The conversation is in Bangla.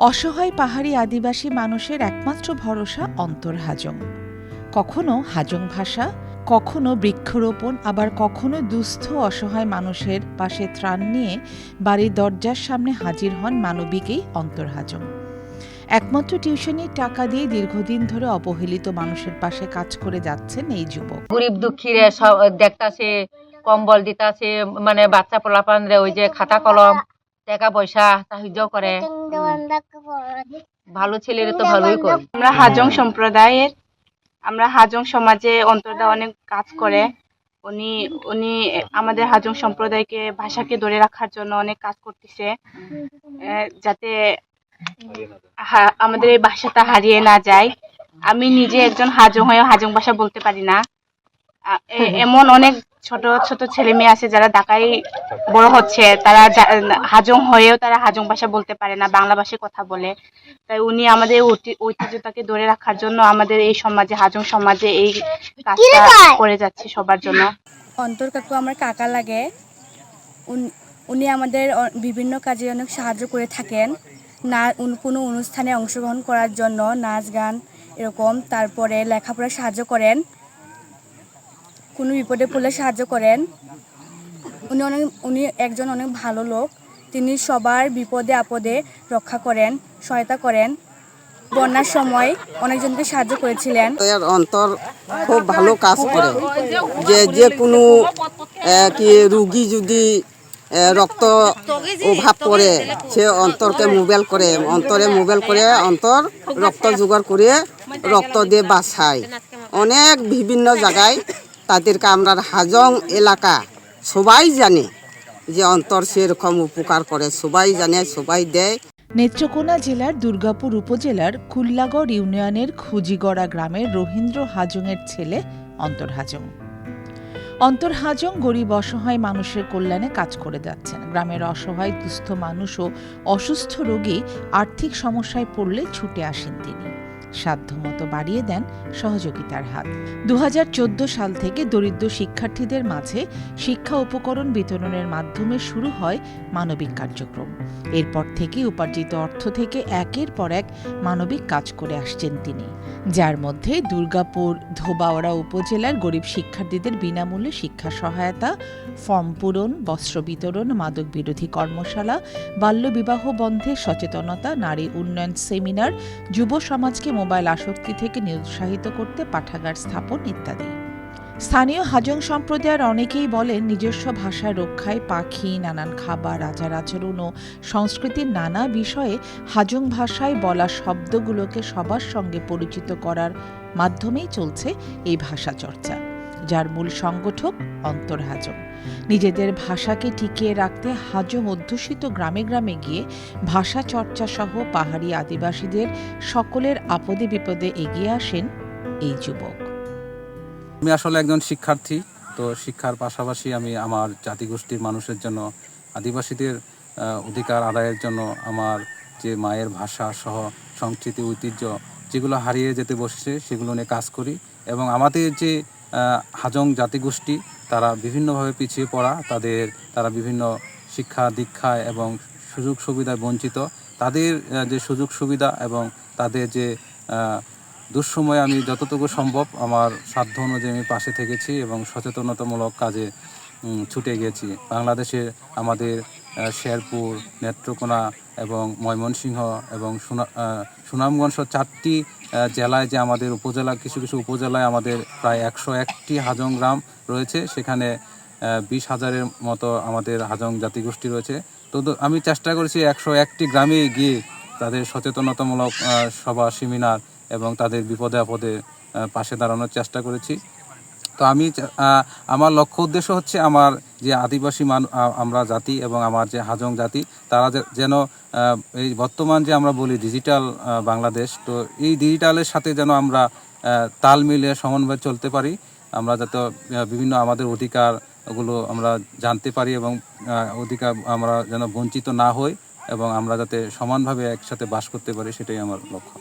অসহায় পাহাড়ি আদিবাসী মানুষের একমাত্র ভরসা অন্তর্হাজং কখনো হাজং ভাষা কখনো বৃক্ষরোপণ আবার কখনো দুস্থ অসহায় মানুষের পাশে ত্রাণ নিয়ে বাড়ির দরজার সামনে হাজির হন মানবিকেই অন্তর্হাজং একমাত্র টিউশনির টাকা দিয়ে দীর্ঘদিন ধরে অবহেলিত মানুষের পাশে কাজ করে যাচ্ছেন এই যুবক। গরিব দুঃখীরে সব দেখতাছে কম্বল দিতাছে মানে বাচ্চা পোলাপান রে ওই যে খাতা কলম টাকা পয়সা সাহায্য করে। ভালো ছেলেরে তো ভালোই করে। আমরা হাজং সম্প্রদায়ের আমরা হাজং সমাজে অন্তর্দা অনেক কাজ করে। উনি উনি আমাদের হাজং সম্প্রদায়কে ভাষাকে ধরে রাখার জন্য অনেক কাজ করতেছে। আহ, যাতে হা- আমাদের এই ভাষাটা হারিয়ে না যায়। আমি নিজে একজন হাজং হয়ে হাজং ভাষা বলতে পারি না। এ- এমন অনেক ছোট ছোট ছেলে মেয়ে আছে যারা ঢাকায় বড় হচ্ছে তারা হাজং হয়েও তারা হাজং ভাষা বলতে পারে না বাংলা ভাষায় কথা বলে। তাই উনি আমাদের ঐতিহ্যটাকে ধরে রাখার জন্য আমাদের এই সমাজে হাজং সমাজে এই কাজটা করে যাচ্ছে সবার জন্য। অন্তর কাকু আমার কাকা লাগে। উন- উনি আমাদের বিভিন্ন কাজে অনেক সাহায্য করে থাকেন। না কোনো অনুষ্ঠানে অংশগ্রহণ করার জন্য নাচ গান এরকম তারপরে লেখাপড়ায় সাহায্য করেন। কোনো বিপদে পড়লে সাহায্য করেন। উনি অনেক, উনি একজন অনেক ভালো লোক। তিনি সবার বিপদে আপদে রক্ষা করেন, সহায়তা করেন। বন্যার সময় অনেকজনকে সাহায্য করেছিলেন। অন্তর খুব ভালো কাজ করে। যে যে কোনো কি রুগী যদি রক্ত অভাব পড়ে, সে অন্তরকে মোবাইল করে, অন্তরে মোবাইল করে অন্তর রক্ত জোগাড় করে রক্ত দিয়ে বাঁচায়। অনেক বিভিন্ন জায়গায় তাদেরকে আমরা হাজং এলাকা সবাই জানে যে অন্তর সেরকম উপকার করে, সবাই জানে, সবাই দেয়। নেত্রকোনা জেলার দুর্গাপুর উপজেলার কুল্লাগড় ইউনিয়নের খুজিগড়া গ্রামের রবীন্দ্র হাজংয়ের ছেলে অন্তর হাজং। অন্তর হাজং গরিব অসহায় মানুষের কল্যাণে কাজ করে যাচ্ছেন। গ্রামের অসহায়, দুস্থ মানুষ ও অসুস্থ রোগী আর্থিক সমস্যায় পড়লে ছুটে আসেন তিনি। সাধ্যমতো বাড়িয়ে দেন সহযোগিতার হাত। দু সাল থেকে দরিদ্র শিক্ষার্থীদের মাঝে শিক্ষা উপকরণ বিতরণের মাধ্যমে শুরু হয় মানবিক কার্যক্রম। এরপর থেকে উপার্জিত অর্থ থেকে একের পর এক মানবিক কাজ করে আসছেন তিনি, যার মধ্যে দুর্গাপুর, ধোবাওড়া উপজেলার গরিব শিক্ষার্থীদের বিনামূল্যে শিক্ষা সহায়তা, ফর্ম পূরণ, বস্ত্র বিতরণ, মাদক বিরোধী কর্মশালা, বাল্যবিবাহ বন্ধে সচেতনতা, নারী উন্নয়ন সেমিনার, যুব সমাজকে মোবাইল আসক্তি থেকে নিরুৎসাহিত করতে পাঠাগার স্থাপন ইত্যাদি। স্থানীয় হাজং সম্প্রদায়ের অনেকেই বলেন, নিজস্ব ভাষা রক্ষায় পাখি, নানান খাবার, আচার আচরণ ও সংস্কৃতির নানা বিষয়ে হাজং ভাষায় বলা শব্দগুলোকে সবার সঙ্গে পরিচিত করার মাধ্যমেই চলছে এই ভাষা চর্চা। যার মূল সংগঠক অন্তর্হাজং নিজেদের ভাষাকে টিকিয়ে রাখতে হাজং অধ্যুষিত গ্রামে গ্রামে গিয়ে ভাষা চর্চা সহ পাহাড়ি আদিবাসীদের সকলের আপদে বিপদে এগিয়ে আসেন এই যুবক। আমি আসলে একজন শিক্ষার্থী, তো শিক্ষার পাশাপাশি আমি আমার জাতিগোষ্ঠীর মানুষের জন্য, আদিবাসীদের অধিকার আদায়ের জন্য আমার যে মায়ের ভাষা সহ সংস্কৃতি, ঐতিহ্য যেগুলো হারিয়ে যেতে বসছে সেগুলো নিয়ে কাজ করি এবং আমাদের যে হাজং জাতিগোষ্ঠী, তারা বিভিন্নভাবে পিছিয়ে পড়া, তাদের, তারা বিভিন্ন শিক্ষা দীক্ষায় এবং সুযোগ সুবিধায় বঞ্চিত। তাদের যে সুযোগ সুবিধা এবং তাদের যে দুঃসময়ে আমি যতটুকু সম্ভব আমার সাধ্য অনুযায়ী আমি পাশে থেকেছি এবং সচেতনতামূলক কাজে ছুটে গেছি বাংলাদেশে আমাদের শেরপুর, নেত্রকোনা এবং ময়মনসিংহ এবং সুনামগঞ্জ চারটি জেলায় যে আমাদের উপজেলা, কিছু কিছু উপজেলায় আমাদের প্রায় একশো একটি হাজং গ্রাম রয়েছে। সেখানে বিশ হাজারের মতো আমাদের হাজং জাতিগোষ্ঠী রয়েছে। তো আমি চেষ্টা করেছি একশো একটি গ্রামে গিয়ে তাদের সচেতনতামূলক সভা সেমিনার এবং তাদের বিপদে আপদে পাশে দাঁড়ানোর চেষ্টা করেছি। তো আমি আমার লক্ষ্য উদ্দেশ্য হচ্ছে আমার যে আদিবাসী মান আমরা জাতি এবং আমার যে হাজং জাতি, তারা যেন এই বর্তমান যে আমরা বলি ডিজিটাল বাংলাদেশ, তো এই ডিজিটালের সাথে যেন আমরা তাল মিলিয়ে সমন্বয়ে চলতে পারি, আমরা যাতে বিভিন্ন আমাদের অধিকারগুলো আমরা জানতে পারি এবং অধিকার আমরা যেন বঞ্চিত না হই এবং আমরা যাতে সমানভাবে একসাথে বাস করতে পারি, সেটাই আমার লক্ষ্য।